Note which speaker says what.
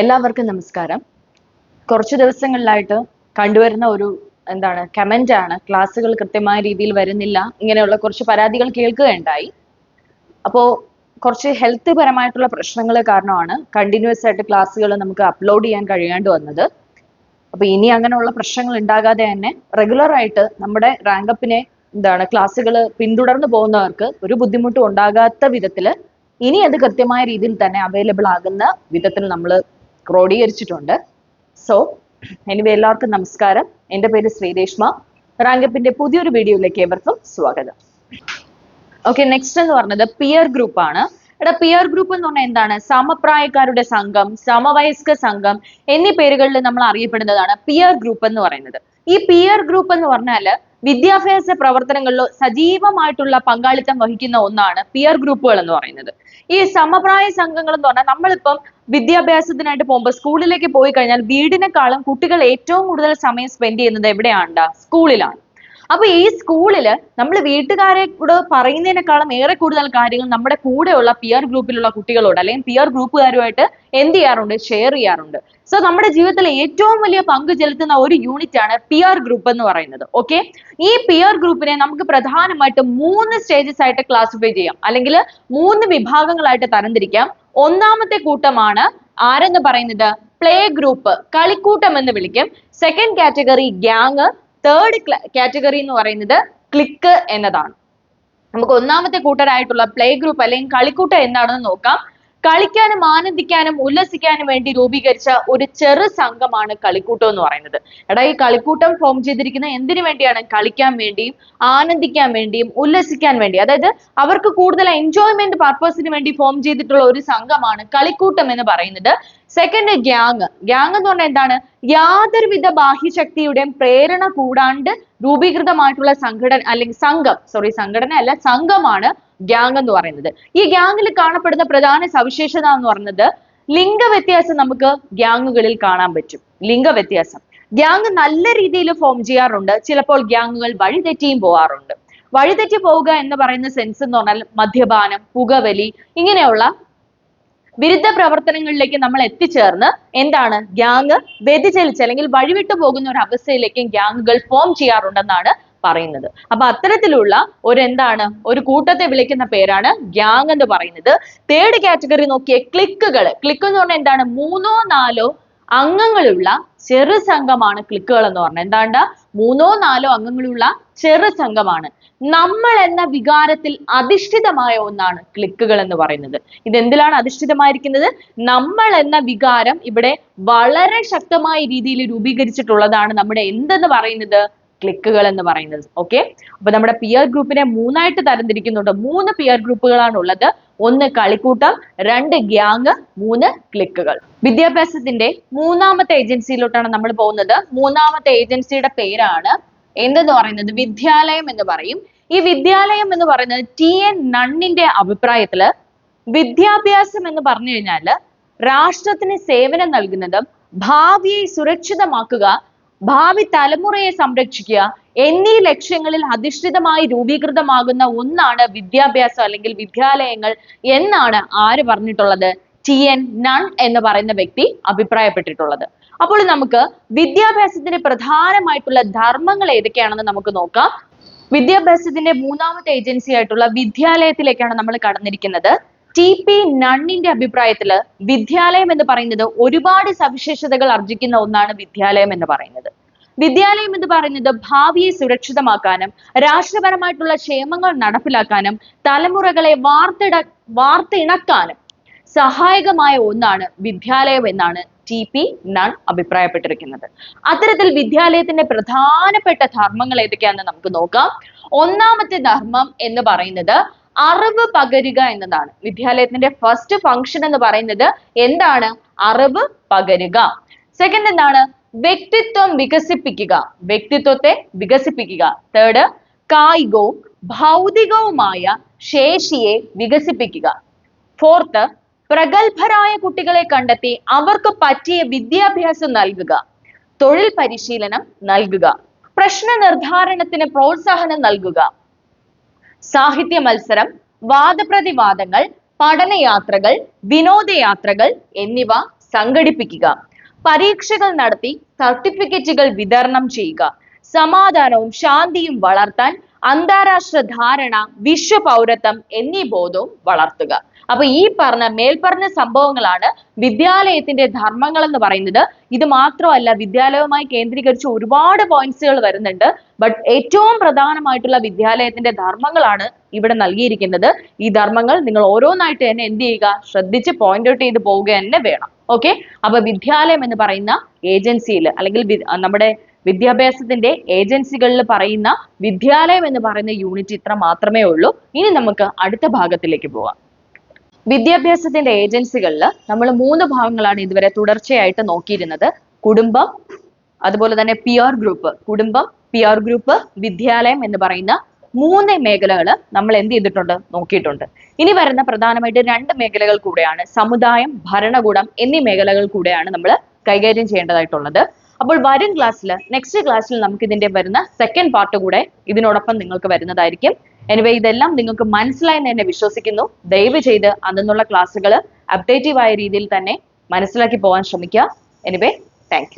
Speaker 1: എല്ലാവർക്കും നമസ്കാരം. കുറച്ചു ദിവസങ്ങളിലായിട്ട് കണ്ടുവരുന്ന ഒരു എന്താണ് കമന്റ് ആണ്. ക്ലാസ്സുകൾ കൃത്യമായ രീതിയിൽ വരുന്നില്ല. ഇങ്ങനെയുള്ള കുറച്ച് പരാതികൾ കേൾക്കുകയുണ്ടായി. അപ്പോൾ കുറച്ച് ഹെൽത്ത് പരമായിട്ടുള്ള പ്രശ്നങ്ങൾ കാരണമാണ് കണ്ടിന്യൂസ് ആയിട്ട് ക്ലാസ്സുകൾ നമുക്ക് അപ്ലോഡ് ചെയ്യാൻ കഴിയാണ്ട് വന്നത്. അപ്പൊ ഇനി അങ്ങനെയുള്ള പ്രശ്നങ്ങൾ ഉണ്ടാകാതെ തന്നെ റെഗുലർ ആയിട്ട് നമ്മുടെ റാങ്കപ്പിനെ എന്താണ് ക്ലാസ്സുകൾ പിന്തുടർന്നു പോകുന്നവർക്ക് ഒരു ബുദ്ധിമുട്ടും ഉണ്ടാകാത്ത വിധത്തിൽ ഇനി അത് കൃത്യമായ രീതിയിൽ തന്നെ അവൈലബിൾ ആകുന്ന വിധത്തിൽ നമ്മൾ ക്രോഡീകരിച്ചിട്ടുണ്ട്. സോ എനിവേ എല്ലാവർക്കും നമസ്കാരം. എന്റെ പേര് ശ്രീരേഷ്മ. റാങ്കപ്പിന്റെ പുതിയൊരു വീഡിയോയിലേക്ക് ഏവർക്കും സ്വാഗതം. ഓക്കെ നെക്സ്റ്റ് എന്ന് പറഞ്ഞത് പിയർ ഗ്രൂപ്പ് ആണ്. എടാ പിയർ ഗ്രൂപ്പ് എന്ന് പറഞ്ഞാൽ എന്താണ്? സമപ്രായക്കാരുടെ സംഘം സമവയസ്ക സംഘം എന്നീ പേരുകളിൽ നമ്മൾ അറിയപ്പെടുന്നതാണ് പിയർ ഗ്രൂപ്പ് എന്ന് പറയുന്നത്. ഈ പിയർ ഗ്രൂപ്പ് എന്ന് പറഞ്ഞാൽ വിദ്യാഭ്യാസ പ്രവർത്തനങ്ങളിലോ സജീവമായിട്ടുള്ള പങ്കാളിത്തം വഹിക്കുന്ന ഒന്നാണ് പിയർ ഗ്രൂപ്പുകൾ എന്ന് പറയുന്നത്. ഈ സമപ്രായ സംഘങ്ങൾ എന്ന് പറഞ്ഞാൽ നമ്മളിപ്പം വിദ്യാഭ്യാസത്തിനായിട്ട് പോകുമ്പോൾ സ്കൂളിലേക്ക് പോയി കഴിഞ്ഞാൽ വീടിനെക്കാളും കുട്ടികൾ ഏറ്റവും കൂടുതൽ സമയം സ്പെൻഡ് ചെയ്യുന്നത് എവിടെയാണ് സ്കൂളിലാണ് അപ്പൊ ഈ സ്കൂളിൽ നമ്മൾ വീട്ടുകാരെ കൂടെ പറയുന്നതിനേക്കാളും ഏറെ കൂടുതൽ കാര്യങ്ങൾ നമ്മുടെ കൂടെയുള്ള പിയർ ഗ്രൂപ്പിലുള്ള കുട്ടികളോട് അല്ലെങ്കിൽ പിയർ ഗ്രൂപ്പുകാരുമായിട്ട് എന്ത് ചെയ്യാറുണ്ട്? ഷെയർ ചെയ്യാറുണ്ട്. സോ നമ്മുടെ ജീവിതത്തിൽ ഏറ്റവും വലിയ പങ്ക് ചെലുത്തുന്ന ഒരു യൂണിറ്റ് ആണ് പിയർ ഗ്രൂപ്പ് എന്ന് പറയുന്നത്. ഓക്കെ ഈ പിയർ ഗ്രൂപ്പിനെ നമുക്ക് പ്രധാനമായിട്ടും മൂന്ന് സ്റ്റേജസ് ആയിട്ട് ക്ലാസിഫൈ ചെയ്യാം. അല്ലെങ്കിൽ മൂന്ന് വിഭാഗങ്ങളായിട്ട് തരംതിരിക്കാം. ഒന്നാമത്തെ കൂട്ടമാണ് ആരെന്ന് പറയുന്നത്? പ്ലേ ഗ്രൂപ്പ് കളിക്കൂട്ടം എന്ന് വിളിക്കും. Second category gang third category എന്ന് പറയുന്നത് ക്ലിക്ക് എന്നതാണ്. നമുക്ക് ഒന്നാമത്തെ കൂട്ടരായിട്ടുള്ള പ്ലേ ഗ്രൂപ്പ് അല്ലെങ്കിൽ കളിക്കൂട്ടം എന്താണെന്ന് നോക്കാം. കളിക്കാനും ആനന്ദിക്കാനും ഉല്ലസിക്കാനും വേണ്ടി രൂപീകരിച്ച ഒരു ചെറു സംഘമാണ് കളിക്കൂട്ടം എന്ന് പറയുന്നത്. എടാ ഈ കളിക്കൂട്ടം ഫോം ചെയ്തിരിക്കുന്ന എന്തിനു വേണ്ടിയാണ്? കളിക്കാൻ വേണ്ടിയും ആനന്ദിക്കാൻ വേണ്ടിയും ഉല്ലസിക്കാൻ വേണ്ടി. അതായത് അവർക്ക് കൂടുതൽ എൻജോയ്മെന്റ് പർപ്പസിന് വേണ്ടി ഫോം ചെയ്തിട്ടുള്ള ഒരു സംഘമാണ് കളിക്കൂട്ടം എന്ന് പറയുന്നത്. സെക്കൻഡ് ഗ്യാങ് ഗ്യാങ് എന്ന് പറഞ്ഞാൽ എന്താണ്? യാതൊരുവിധ ബാഹ്യശക്തിയുടെയും പ്രേരണ കൂടാണ്ട് രൂപീകൃതമായിട്ടുള്ള സംഘടന അല്ലെങ്കിൽ സംഘം സോറി സംഘടന അല്ല സംഘമാണ് ഗ്യാങ് എന്ന് പറയുന്നത്. ഈ ഗ്യാങ്ങിൽ കാണപ്പെടുന്ന പ്രധാന സവിശേഷത എന്ന് പറയുന്നത് ലിംഗവ്യത്യാസം നമുക്ക് ഗ്യാങ്ങുകളിൽ കാണാൻ പറ്റും. ലിംഗവ്യത്യാസം. ഗ്യാങ് നല്ല രീതിയിൽ ഫോം ചെയ്യാറുണ്ട്. ചിലപ്പോൾ ഗ്യാങ്ങുകൾ വഴിതെറ്റിയും പോവാറുണ്ട്. വഴിതെറ്റി പോവുക എന്ന് പറയുന്ന സെൻസ് എന്ന് പറഞ്ഞാൽ മദ്യപാനം പുകവലി ഇങ്ങനെയുള്ള വിരുദ്ധ പ്രവർത്തനങ്ങളിലേക്ക് നമ്മൾ എത്തിച്ചേർന്ന് എന്താണ് ഗ്യാങ് വ്യതിചലിച്ച് അല്ലെങ്കിൽ വഴിവിട്ടു പോകുന്ന ഒരു അവസ്ഥയിലേക്ക് ഗ്യാങ്ങുകൾ ഫോം ചെയ്യാറുണ്ടെന്നാണ് പറയുന്നത്. അപ്പൊ അത്തരത്തിലുള്ള ഒരു എന്താണ് ഒരു കൂട്ടത്തെ വിളിക്കുന്ന പേരാണ് ഗ്യാങ് എന്ന് പറയുന്നത്. തേർഡ് കാറ്റഗറി നോക്കിയ ക്ലിക്കുകൾ ക്ലിക്ക് എന്ന് പറഞ്ഞാൽ എന്താണ്? മൂന്നോ നാലോ അംഗങ്ങളുള്ള ചെറു സംഘമാണ് ക്ലിക്കുകൾ എന്ന് പറഞ്ഞത്. എന്താണ്ട്? മൂന്നോ നാലോ അംഗങ്ങളുള്ള ചെറു സംഘമാണ്. നമ്മൾ എന്ന വികാരത്തിൽ അധിഷ്ഠിതമായ ഒന്നാണ് ക്ലിക്കുകൾ എന്ന് പറയുന്നത്. ഇത് എന്തിലാണ് അധിഷ്ഠിതമായിരിക്കുന്നത്? നമ്മൾ എന്ന വികാരം ഇവിടെ വളരെ ശക്തമായ രീതിയിൽ രൂപീകരിച്ചിട്ടുള്ളതാണ് നമ്മുടെ എന്തെന്ന് പറയുന്നത്? ക്ലിക്കുകൾ എന്ന് പറയുന്നത്. ഓക്കെ അപ്പൊ നമ്മുടെ പിയർ ഗ്രൂപ്പിനെ മൂന്നായിട്ട് തരംതിരിക്കുന്നുണ്ട്. മൂന്ന് പിയർ ഗ്രൂപ്പുകളാണ് ഉള്ളത് ഒന്ന് കളിക്കൂട്ടം രണ്ട് ഗ്യാങ് മൂന്ന് ക്ലിക്കുകൾ വിദ്യാഭ്യാസത്തിന്റെ മൂന്നാമത്തെ ഏജൻസിയിലോട്ടാണ് നമ്മൾ പോകുന്നത്. മൂന്നാമത്തെ ഏജൻസിയുടെ പേരാണ് എന്തെന്ന് പറയുന്നത്? വിദ്യാലയം എന്ന് പറയും. ഈ വിദ്യാലയം എന്ന് പറയുന്നത് ടി എൻ നണ്ണിന്റെ അഭിപ്രായത്തിൽ വിദ്യാഭ്യാസം എന്ന് പറഞ്ഞു കഴിഞ്ഞാൽ രാഷ്ട്രത്തിന് സേവനം നൽകുന്നതും ഭാവിയെ സുരക്ഷിതമാക്കുക ഭാവി തലമുറയെ സംരക്ഷിക്കുക എന്നീ ലക്ഷ്യങ്ങളിൽ അധിഷ്ഠിതമായി രൂപീകൃതമാകുന്ന ഒന്നാണ് വിദ്യാഭ്യാസം അല്ലെങ്കിൽ വിദ്യാലയങ്ങൾ എന്നാണ് ആര് പറഞ്ഞിട്ടുള്ളത്? ടി എൻ നൺ എന്ന് പറയുന്ന വ്യക്തി അഭിപ്രായപ്പെട്ടിട്ടുള്ളത്. അപ്പോൾ നമുക്ക് വിദ്യാഭ്യാസത്തിന്റെ പ്രധാനമായിട്ടുള്ള ധർമ്മങ്ങൾ ഏതൊക്കെയാണെന്ന് നമുക്ക് നോക്കാം. വിദ്യാഭ്യാസത്തിന്റെ മൂന്നാമത്തെ ഏജൻസി ആയിട്ടുള്ള വിദ്യാലയത്തിലേക്കാണ് നമ്മൾ കടന്നിരിക്കുന്നത്. ടി പി നണ്ണിന്റെ അഭിപ്രായത്തിൽ വിദ്യാലയം എന്ന് പറയുന്നത് ഒരുപാട് സവിശേഷതകൾ ആർജിക്കുന്ന ഒന്നാണ് വിദ്യാലയം എന്ന് പറയുന്നത്. വിദ്യാലയം എന്ന് പറയുന്നത് ഭാവിയെ സുരക്ഷിതമാക്കാനും രാഷ്ട്രപരമായിട്ടുള്ള ക്ഷേമങ്ങൾ നടപ്പിലാക്കാനും തലമുറകളെ വാർത്തിട വാർത്തിണക്കാനും സഹായകമായ ഒന്നാണ് വിദ്യാലയം എന്നാണ് ടി പി നൺ അഭിപ്രായപ്പെട്ടിരിക്കുന്നത്. അത്തരത്തിൽ വിദ്യാലയത്തിന്റെ പ്രധാനപ്പെട്ട ധർമ്മങ്ങൾ ഏതൊക്കെയാണെന്ന് നമുക്ക് നോക്കാം. ഒന്നാമത്തെ ധർമ്മം എന്ന് പറയുന്നത് അറിവ് പകരുക എന്നതാണ്. വിദ്യാലയത്തിന്റെ ഫസ്റ്റ് ഫംഗ്ഷൻ എന്ന് പറയുന്നത് എന്താണ്? അറിവ് പകരുക. സെക്കൻഡ് എന്താണ്? വ്യക്തിത്വം വികസിപ്പിക്കുക. വ്യക്തിത്വത്തെ വികസിപ്പിക്കുക. തേർഡ് കായികവും ഭൗതികവുമായ ശേഷിയെ വികസിപ്പിക്കുക. ഫോർത്ത് പ്രഗത്ഭരായ കുട്ടികളെ കണ്ടെത്തി അവർക്ക് പറ്റിയ വിദ്യാഭ്യാസം നൽകുക. തൊഴിൽ പരിശീലനം നൽകുക. പ്രശ്ന നിർദ്ധാരണത്തിന് പ്രോത്സാഹനം നൽകുക. സാഹിത്യ മത്സരം വാദപ്രതിവാദങ്ങൾ പഠനയാത്രകൾ വിനോദയാത്രകൾ എന്നിവ സംഘടിപ്പിക്കുക. പരീക്ഷകൾ നടത്തി സർട്ടിഫിക്കറ്റുകൾ വിതരണം ചെയ്യുക. സമാധാനവും ശാന്തിയും വളർത്താൻ അന്താരാഷ്ട്ര ധാരണ വിശ്വ പൗരത്വം എന്നീ ബോധവും വളർത്തുക. അപ്പൊ ഈ പറഞ്ഞ മേൽപ്പറഞ്ഞ സംഭവങ്ങളാണ് വിദ്യാലയത്തിന്റെ ധർമ്മങ്ങൾ എന്ന് പറയുന്നത്. ഇത് മാത്രമല്ല വിദ്യാലയവുമായി കേന്ദ്രീകരിച്ച് ഒരുപാട് പോയിന്റ്സുകൾ വരുന്നുണ്ട്. ബട്ട് ഏറ്റവും പ്രധാനമായിട്ടുള്ള വിദ്യാലയത്തിന്റെ ധർമ്മങ്ങളാണ് ഇവിടെ നൽകിയിരിക്കുന്നത്. ഈ ധർമ്മങ്ങൾ നിങ്ങൾ ഓരോന്നായിട്ട് തന്നെ എന്ത് ചെയ്യുക? ശ്രദ്ധിച്ച് പോയിന്റ് ഔട്ട് ചെയ്ത് പോവുക തന്നെ വേണം. ഓക്കെ അപ്പൊ വിദ്യാലയം എന്ന് പറയുന്ന ഏജൻസിയിൽ അല്ലെങ്കിൽ നമ്മുടെ വിദ്യാഭ്യാസത്തിന്റെ ഏജൻസികളിൽ പറയുന്ന വിദ്യാലയം എന്ന് പറയുന്ന യൂണിറ്റ് ഇത്ര മാത്രമേ ഉള്ളൂ. ഇനി നമുക്ക് അടുത്ത ഭാഗത്തിലേക്ക് പോവാം വിദ്യാഭ്യാസത്തിന്റെ ഏജൻസികളിൽ നമ്മൾ മൂന്ന് ഭാഗങ്ങളാണ് ഇതുവരെ തുടർച്ചയായിട്ട് നോക്കിയിരുന്നത്. കുടുംബം അതുപോലെ തന്നെ പിയർ ഗ്രൂപ്പ് കുടുംബം പിയർ ഗ്രൂപ്പ് വിദ്യാലയം എന്ന് പറയുന്ന മൂന്ന് മേഖലകൾ നമ്മൾ എന്ത് ചെയ്തിട്ടുണ്ട്? നോക്കിയിട്ടുണ്ട്. ഇനി വരുന്ന പ്രധാനമായിട്ട് രണ്ട് മേഖലകൾ കൂടെയാണ്. സമുദായം ഭരണകൂടം എന്നീ മേഖലകൾ കൂടെയാണ് നമ്മൾ കൈകാര്യം ചെയ്യേണ്ടതായിട്ടുള്ളത്. അപ്പോൾ വരും ക്ലാസ്സിൽ നെക്സ്റ്റ് ക്ലാസ്സിൽ നമുക്ക് ഇതിന്റെ വരുന്ന സെക്കൻഡ് പാർട്ട് കൂടെ ഇതിനോടൊപ്പം നിങ്ങൾക്ക് വരുന്നതായിരിക്കും. എനിവേ ഇതെല്ലാം നിങ്ങൾക്ക് മനസ്സിലായെന്ന് തന്നെ വിശ്വസിക്കുന്നു. ദയവ് ചെയ്ത് അന്നുള്ള ക്ലാസ്സുകൾ അപ്ഡേറ്റീവ് ആയ രീതിയിൽ തന്നെ മനസ്സിലാക്കി പോകാൻ ശ്രമിക്കുക. Anyway thank